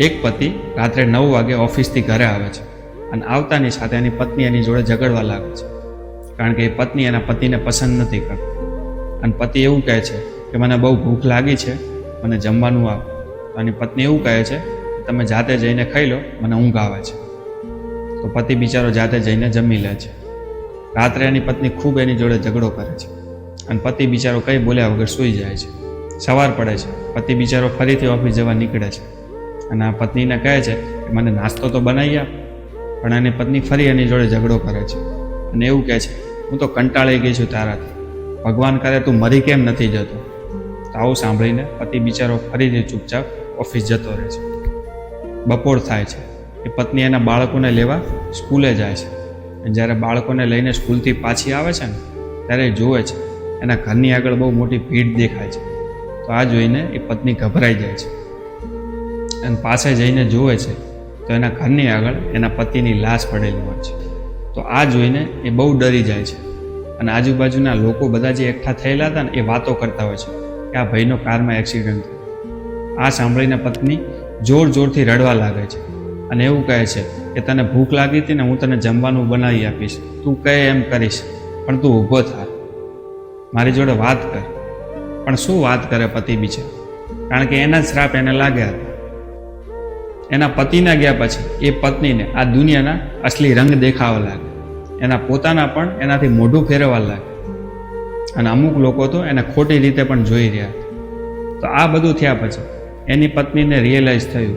એક પતિ રાત્રે નવ વાગે ઓફિસથી ઘરે આવે છે અને આવતાની સાથે એની પત્ની એની જોડે ઝઘડવા લાગે છે. કારણ કે એ પત્ની એના પતિને પસંદ નથી કરતી. અને પતિ એવું કહે છે કે મને બહુ ભૂખ લાગી છે, મને જમવાનું આપ. એની પત્ની એવું કહે છે, તમે જાતે જઈને ખાઈ લો, મને ઊંઘ આવે છે. તો પતિ બિચારો જાતે જઈને જમી લે છે. રાત્રે એની પત્ની ખૂબ એની જોડે ઝઘડો કરે છે. અને પતિ બિચારો કંઈ બોલ્યા વગર સૂઈ જાય છે. સવાર પડે છે. પતિ બિચારો ફરીથી ઓફિસ જવા નીકળે છે. અને આ પત્નીને કહે છે કે મને નાસ્તો તો બનાવી આપ, પણ એની પત્ની ફરી એની જોડે ઝઘડો કરે છે. અને એવું કહે છે, હું તો કંટાળી ગઈ છું તારાથી. ભગવાન કરે તું મરી કેમ નથી જતો? તો આવું સાંભળીને પતિ બિચારો ફરીથી ચૂપચાપ ઓફિસ જતો રહે છે. બપોર થાય છે. એ પત્ની એના બાળકોને લેવા સ્કૂલે જાય છે. જ્યારે બાળકોને લઈને સ્કૂલથી પાછી આવે છે ને, ત્યારે જુએ છે, એના ઘરની આગળ બહુ મોટી ભીડ દેખાય છે. તો આ જોઈને એ પત્ની ગભરાઈ જાય છે. અને પાસે જઈને જુએ છે, તો એના ઘરની આગળ એના પતિની લાશ પડેલી હોય છે. તો આ જોઈને એ બહુ ડરી જાય છે. અને આજુબાજુના લોકો બધા જે એકઠા થયેલા હતા ને, એ વાતો કરતા હોય છે કે આ ભાઈનો કારમાં એક્સિડન્ટ થયો. આ સાંભળીને પત્ની જોર જોરથી રડવા લાગે છે અને એવું કહે છે કે તને ભૂખ લાગી હતી ને, હું તને જમવાનું બનાવી આપીશ. તું કહે એમ કરીશ, પણ તું ઊભો થા. મારી જોડે વાત કર. પણ શું વાત કરે પતિ બીજા કારણ કે એના શ્રાપ એને લાગ્યા એના પતિના ગયા પછી એ પત્નીને આ દુનિયાના અસલી રંગ દેખાવા લાગે એના પોતાના પણ એનાથી મોઢું ફેરવવા લાગે અને અમુક લોકો તો એને ખોટી રીતે પણ જોઈ રહ્યા તો આ બધું થયા પછી એની પત્નીને રિયલાઇઝ થયું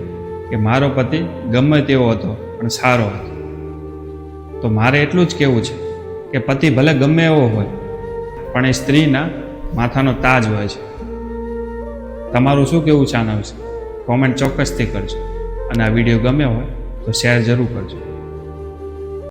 કે મારો પતિ ગમે તેવો હતો, પણ સારો હતો. તો મારે એટલું જ કહેવું છે કે પતિ ભલે ગમે એવો હોય, પણ એ સ્ત્રીના માથાનો તાજ હોય છે. તમારું શું કહેવું છે આના વિશે? કોમેન્ટ ચોક્કસથી કરજો. અને આ વીડિયો ગમ્યો હોય તો શેર જરૂર કરજો.